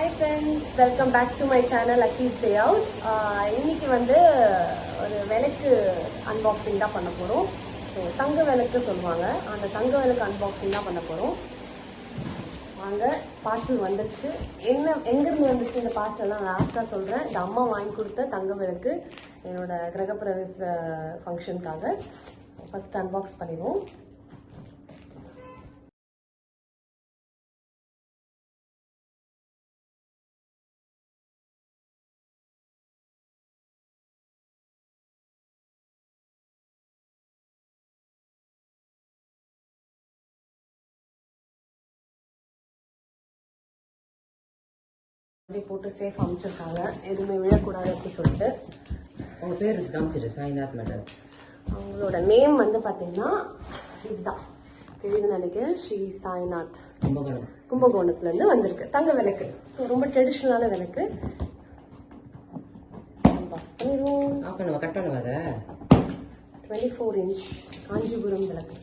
Hi friends welcome back to my channel Akki's day out இன்னைக்கு வந்து ஒரு விளக்கு அன்பாக்சிங் தான் பண்ண போகிறோம் ஸோ தங்க விளக்கு சொல்லுவாங்க. அந்த தங்க விளக்கு அன்பாக்சிங் தான் பண்ண போகிறோம் வாங்க பார்சல் வந்துருச்சு. என்ன எங்கேருந்து வந்துச்சு இந்த பார்சல்லாம் லாஸ்ட்டாக சொல்கிறேன் இந்த அம்மா வாங்கி கொடுத்த தங்க விளக்கு என்னோட கிரகப்பிரவேச ஃபங்க்ஷனுக்காக ஃபஸ்ட் அன்பாக்ஸ் பண்ணிடுவோம். அப்படி போட்டு சேஃப் அமைச்சிருக்காங்க. எதுவுமே விழக்கூடாது அப்படி சொல்லிட்டு. உங்க பேர் காமிச்சிரு? சாய்நாத் மெட்டல்ஸ் அவங்களோட நேம் வந்து பார்த்தீங்கன்னா இதுதான். தெரியுதுன்னு நினைக்கிறேன். ஸ்ரீ சாய்நாத். கும்பகோணம். கும்பகோணத்துலேருந்து வந்திருக்கு. தங்க விளக்கு. ஸோ ரொம்ப ட்ரெடிஷ்னலான விளக்கு. பாக்ஸ் பண்ணிடுவோம். ஆஃப் பண்ணுவா கட் பண்ணுவா அதை? டுவெண்ட்டி ஃபோர் இன்ச் காஞ்சிபுரம் விளக்கு.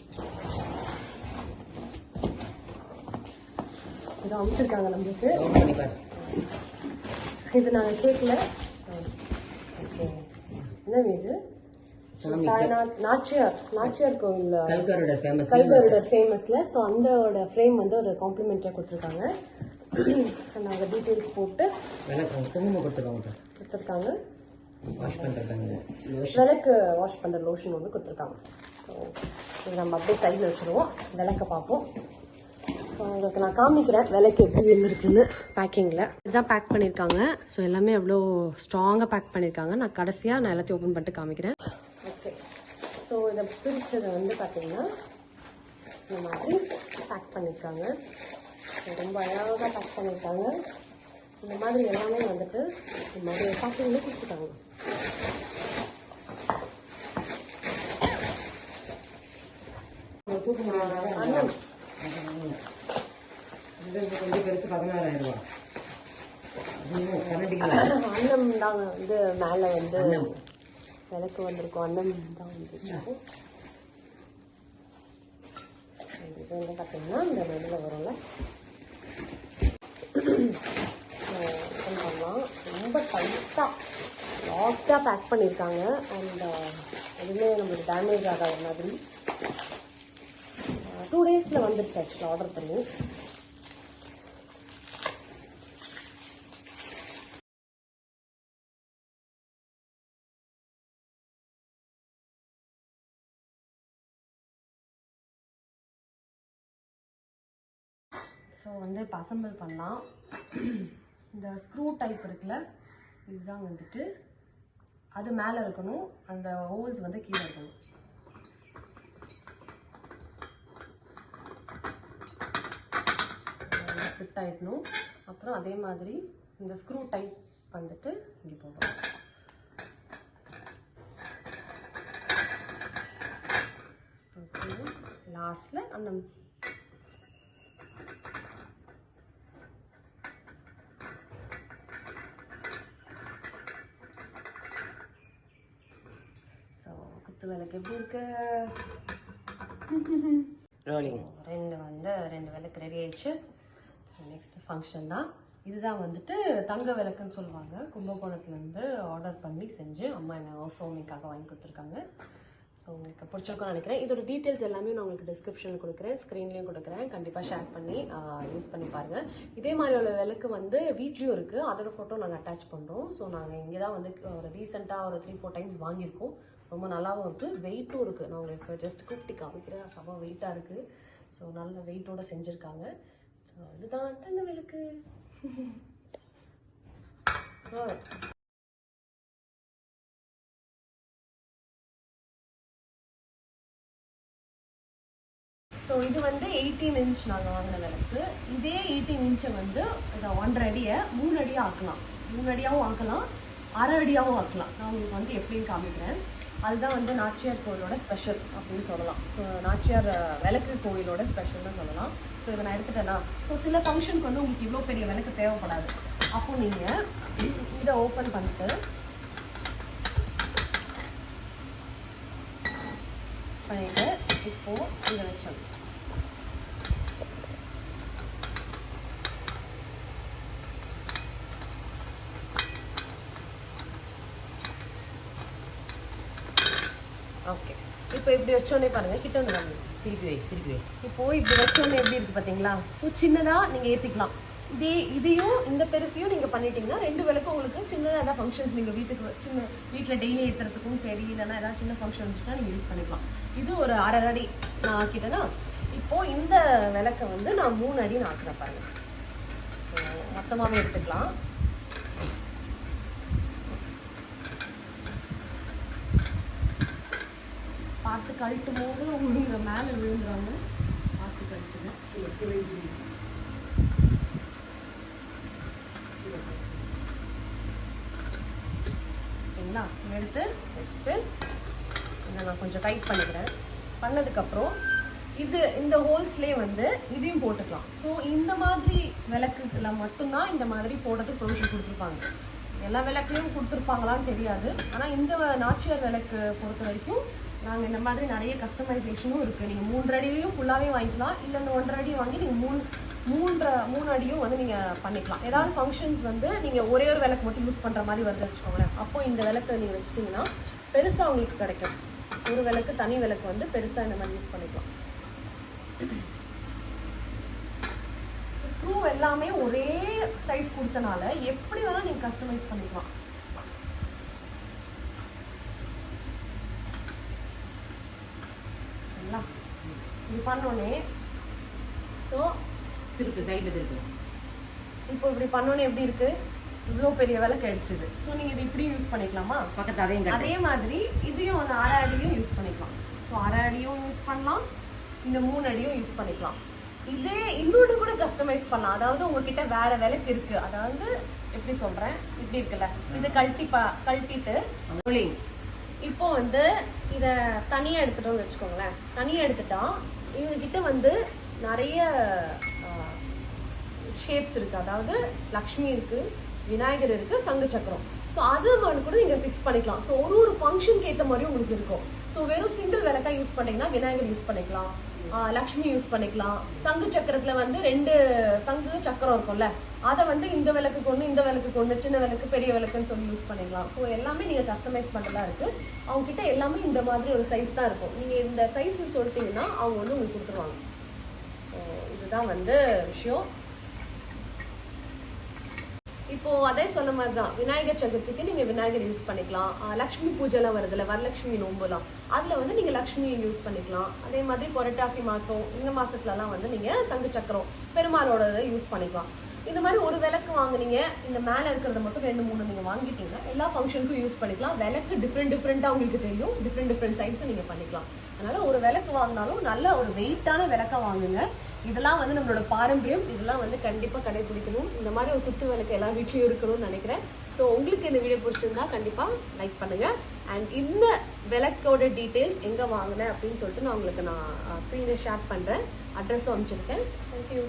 இது அமைச்சிருக்காங்க நம்மளுக்கு. இது நாங்கள் கேட்கல ஓகே என்ன இது நாச்சியார் நாச்சியார் கோவில் கல்கரோட ஃபேமஸ் கல்கரோட ஃபேமஸ்ல ஸோ அந்தோட ஃப்ரேம் வந்து ஒரு காம்ப்ளிமெண்ட்டாக கொடுத்துருக்காங்க. நாங்கள் டீட்டெயில்ஸ் போட்டு கொடுத்துருக்காங்க. விளக்கு வாஷ் பண்ணுற லோஷன் ஒன்று கொடுத்துருக்காங்க. ஸோ இது நம்ம அப்படியே சைடில் வச்சுருவோம். விளக்க பார்ப்போம். ஸோ உங்களுக்கு நான் காமிக்கிறேன். விளக்கு எப்படி இருந்திருக்குன்னு பேக்கிங்கில் இதுதான் பேக் பண்ணியிருக்காங்க ஸோ எல்லாமே எவ்வளோ ஸ்ட்ராங்காக பேக் பண்ணியிருக்காங்க நான் கடைசியாக நான் எல்லாத்தையும் ஓப்பன் பண்ணிட்டு காமிக்கிறேன். ஓகே ஸோ இதை பிரித்ததை வந்து பார்த்தீங்கன்னா இந்த மாதிரி பேக் பண்ணியிருக்காங்க ரொம்ப அழகாக பேக் பண்ணியிருக்காங்க இந்த மாதிரி எல்லாமே வந்துட்டு இந்த மாதிரி பேக்கிங்லேயே கொடுத்துட்டாங்க. தூக்க அண்ணன் இது கொஞ்சம் பெருசு பதினாறாயிரம் ரூபா தான் வந்து மேலே வந்து. விளக்கு வந்திருக்கும். அன்னம் தான் வந்துருக்கு இது வந்து பார்த்தீங்கன்னா இந்த நடுவில் வரும்ல. பண்ணலாம் ரொம்ப டைட்டாக லாஸ்ட்டாக பேக் பண்ணியிருக்காங்க அண்ட் எதுவுமே நம்மளுக்கு டேமேஜ் ஆகாத மாதிரி. டூ டேஸில் வந்துருச்சு ஆக்சுவலாக ஆர்டர் பண்ணி. ஸோ வந்து இப்போ அசம்பிள் பண்ணலாம். இந்த ஸ்க்ரூ டைப் இருக்குல்ல இதுதான் வந்துட்டு. அது மேலே இருக்கணும். அந்த ஹோல்ஸ் வந்து கீழே இருக்கணும். ஃபிட் ஆகிடணும் அப்புறம் அதே மாதிரி இந்த ஸ்க்ரூ டைப் வந்துட்டு இங்கே போடணும். லாஸ்ட்டில் அந்த ஸோ குத்து விளக்கு. எப்படி இருக்கு ரோலிங் ரெண்டு வந்து ரெண்டு விளக்கு ரெடி ஆயிடுச்சு. நெக்ஸ்ட் ஃபங்க்ஷன் தான். இதுதான் வந்துட்டு தங்க விளக்குன்னு சொல்லுவாங்க. கும்பகோணத்துலேருந்து ஆர்டர் பண்ணி செஞ்சு அம்மா என்ன ஹவுஸ்வாமிக்காக வாங்கி கொடுத்துருக்காங்க. ஸோ உங்களுக்கு பிடிச்சிருக்கும்னு நினைக்கிறேன். இதோட டீட்டெயில்ஸ் எல்லாமே நான் உங்களுக்கு டிஸ்கிரிப்ஷனில் கொடுக்குறேன். ஸ்க்ரீன்லேயும் கொடுக்குறேன். கண்டிப்பாக ஷேர் பண்ணி யூஸ் பண்ணி பாருங்கள் இதே மாதிரி உள்ள விளக்கு வந்து வீட்லேயும் இருக்குது அதோட ஃபோட்டோ நாங்கள் அட்டாச் பண்ணுறோம் ஸோ நாங்கள் இங்கே தான் வந்து ஒரு ரீசெண்டாக ஒரு த்ரீ ஃபோர் டைம்ஸ் வாங்கியிருக்கோம். ரொம்ப நல்லாவும் இருக்குது வெயிட்டும் இருக்குது நான் உங்களுக்கு ஜஸ்ட் கூப்பிட்டு காமிக்கிறேன். செம்ம வெயிட்டாக இருக்குது ஸோ நல்ல வெயிட்டோட செஞ்சுருக்காங்க. ஸோ இதுதான் தங்க விளக்கு. ஸோ இது வந்து எயிட்டீன் இன்ச் நாங்கள் வாங்கின விளக்கு. இதே எயிட்டீன் இன்ச்சை வந்து இதை ஒன்றரை அடியை மூணு அடியாக ஆக்கலாம். மூணு அடியாகவும் ஆக்கலாம். அரை அடியாகவும் ஆக்கலாம். நான் உங்களுக்கு வந்து எப்படின்னு காமிக்கிறேன். அதுதான் வந்து நாச்சியார் கோயிலோட ஸ்பெஷல் அப்படின்னு சொல்லலாம். ஸோ நாச்சியார் விளக்கு கோயிலோட ஸ்பெஷல்னு சொல்லலாம். ஸோ இதை நான் எடுத்துட்டேன்னா ஸோ சில ஃபங்க்ஷனுக்கு வந்து உங்களுக்கு இவ்வளோ பெரிய விளக்கு தேவைப்படாது. அப்போ நீங்கள் இதை ஓப்பன் பண்ணிட்டு பண்ணிட்டு இப்போது இதை ஓகே இப்போ இப்படி வச்சோடனே பாருங்கள் கிட்ட வந்து திருப்பி வை திருப்பி வை இப்போ இப்படி வச்சோடனே எப்படி இருக்குது பார்த்தீங்களா ஸோ சின்னதாக நீங்கள் ஏற்றிக்கலாம் இதே இதையும் இந்த பெருசையும் நீங்கள் பண்ணிட்டீங்கன்னா ரெண்டு விளக்கும் உங்களுக்கு சின்னதாக ஏதாவது ஃபங்க்ஷன்ஸ் நீங்கள் வீட்டுக்கு சின்ன வீட்டில் டெய்லி ஏற்றுறதுக்கும் சரி இல்லைன்னா ஏதாவது சின்ன ஃபங்க்ஷன் இருந்துச்சுன்னா நீங்கள் யூஸ் பண்ணிக்கலாம். இது ஒரு அரை அடி நான் ஆக்கிட்டேன்னா இப்போது இந்த விளக்கை வந்து நான் மூணு அடி நான் ஆக்குறேன் பாருங்க. ஸோ மொத்தமாகவே எடுத்துக்கலாம். பார்த்து கழட்டும் போது உங்களுக்கு மேலே விழுந்துறாங்க பார்த்து கழிச்சுங்க ஓகேங்களா இதை எடுத்து வச்சுட்டு இதை நான் கொஞ்சம் டைட் பண்ணிக்கிறேன். பண்ணதுக்கப்புறம் இது இந்த ஹோல்ஸ்லேயே வந்து இதையும் போட்டுக்கலாம். ஸோ இந்த மாதிரி விளக்குல மட்டும்தான் இந்த மாதிரி போடுறதுக்கு ப்ரொவிஷன் கொடுத்துருப்பாங்க. எல்லா விளக்குலையும் கொடுத்துருப்பாங்களான்னு தெரியாது. ஆனால் இந்த நாச்சியார் விளக்கு பொறுத்த வரைக்கும் நாங்கள் இந்த மாதிரி நிறைய கஸ்டமைசேஷனும் இருக்குது நீங்கள் மூன்று அடியிலையும் ஃபுல்லாகவே வாங்கிக்கலாம். இல்லை இந்த ஒன்றரை அடி வாங்கி நீங்கள் மூணு மூன்றரை மூணு அடியும் வந்து நீங்கள் பண்ணிக்கலாம். ஏதாவது ஃபங்க்ஷன்ஸ் வந்து நீங்கள் ஒரே ஒரு விளக்கு மட்டும் யூஸ் பண்ணுற மாதிரி வருது வச்சுக்கோங்களேன். அப்போ இந்த விளக்கு நீங்கள் வச்சிட்டிங்கன்னா பெருசாக உங்களுக்கு கிடைக்கும். ஒரு விளக்கு தனி விளக்கு வந்து பெருசாக இந்த மாதிரி யூஸ் பண்ணிக்கலாம். ஸ்க்ரூ எல்லாமே ஒரே சைஸ் கொடுத்தனால எப்படி வேணா நீங்க கஸ்டமைஸ் பண்ணிக்கலாம்? இது பண்ணோடனே ஸோ திருப்பி சைடில் திருப்பி. இப்போ இப்படி பண்ணோன்னே எப்படி இருக்கு? இவ்வளோ பெரிய விளக்கு அடிச்சுது. ஸோ நீங்கள் இது இப்படி யூஸ் பண்ணிக்கலாமா? பக்கத்து கட்டு அதே மாதிரி இதையும் அந்த அரை அடியும் யூஸ் பண்ணிக்கலாம். ஸோ அரை அடியும் யூஸ் பண்ணலாம். இந்த மூணு அடியும் யூஸ் பண்ணிக்கலாம். இதே இன்னொன்று கூட கஸ்டமைஸ் பண்ணலாம். அதாவது உங்ககிட்ட வேற விளக்கு இருக்கு. அதாவது எப்படி சொல்றேன்? இப்படி இருக்குல்ல? இதை கழட்டி ப கழட்டிட்டு இப்போ வந்து இதை தனியாக எடுத்துட்டோம்னு வச்சுக்கோங்களேன். தனியாக எடுத்துட்டா இவங்க கிட்ட வந்து நிறைய ஷேப்ஸ் இருக்கு. அதாவது லக்ஷ்மி இருக்கு விநாயகர் இருக்கு சங்கு சக்கரம். ஸோ அது மாதிரி கூட நீங்க ஃபிக்ஸ் பண்ணிக்கலாம். ஸோ ஒரு ஒரு ஃபங்க்ஷனுக்கு ஏற்ற மாதிரி உங்களுக்கு இருக்கும். ஸோ வெறும் சிங்கிள் விளக்கா யூஸ் பண்ணீங்கன்னா விநாயகர் யூஸ் பண்ணிக்கலாம். லக்ஷ்மி யூஸ் பண்ணிக்கலாம். சங்கு சக்கரத்துல வந்து ரெண்டு சங்கு சக்கரம் இருக்கும்ல அதை வந்து இந்த விளக்கு ஒன்று இந்த விளக்கு கொண்டு சின்ன விளக்கு பெரிய விளக்குன்னு சொல்லி யூஸ் பண்ணிக்கலாம். ஸோ எல்லாமே நீங்க கஸ்டமைஸ் பண்ணதா இருக்கு. அவங்க கிட்ட எல்லாமே இந்த மாதிரி ஒரு சைஸ் தான் இருக்கும். நீங்க இந்த சைஸ் சொல்லிட்டீங்கன்னா அவங்க வந்து உங்களுக்கு கொடுத்துருவாங்க. ஸோ இதுதான் வந்து விஷயம். இப்போ அதே சொன்ன மாதிரி தான் விநாயகர் சதுர்த்திக்கு நீங்க விநாயகர் யூஸ் பண்ணிக்கலாம். லக்ஷ்மி பூஜைலாம் வருதுல வரலட்சுமி நோம்புலாம். அதுல வந்து நீங்க லக்ஷ்மி யூஸ் பண்ணிக்கலாம். அதே மாதிரி புரட்டாசி மாசம் இந்த மாசத்துலலாம் வந்து நீங்க சங்கு சக்கரம் பெருமாளோட யூஸ் பண்ணிக்கலாம். இந்த மாதிரி ஒரு விளக்கு வாங்குனீங்க இந்த மேலே இருக்கிறத மட்டும் ரெண்டு மூணு நீங்கள் வாங்கிட்டீங்கன்னா எல்லா ஃபங்க்ஷனுக்கும் யூஸ் பண்ணிக்கலாம். விளக்கு டிஃப்ரெண்ட் டிஃப்ரெண்ட்டாக உங்களுக்கு தெரியும் டிஃப்ரெண்ட் டிஃப்ரெண்ட் சைஸும் நீங்கள் பண்ணிக்கலாம். அதனால ஒரு விளக்கு வாங்கினாலும் நல்ல ஒரு வெயிட்டான விளக்கை வாங்குங்க. இதெல்லாம் வந்து நம்மளோட பாரம்பரியம். இதெல்லாம் வந்து கண்டிப்பாக கடைபிடிக்கணும். இந்த மாதிரி ஒரு குத்து விளக்கு எல்லா வீட்லேயும் இருக்கணும்னு நினைக்கிறேன். ஸோ உங்களுக்கு இந்த வீடியோ பிடிச்சிருந்தா கண்டிப்பாக லைக் பண்ணுங்கள் அண்ட் இந்த விளக்கோட டீட்டெயில்ஸ் எங்கே வாங்கினேன் அப்படின்னு சொல்லிட்டு நான் உங்களுக்கு நான் ஸ்க்ரீனில் ஷேர் பண்ணுறேன் அட்ரஸும் அனுப்பிச்சிருக்கேன். தேங்க்யூ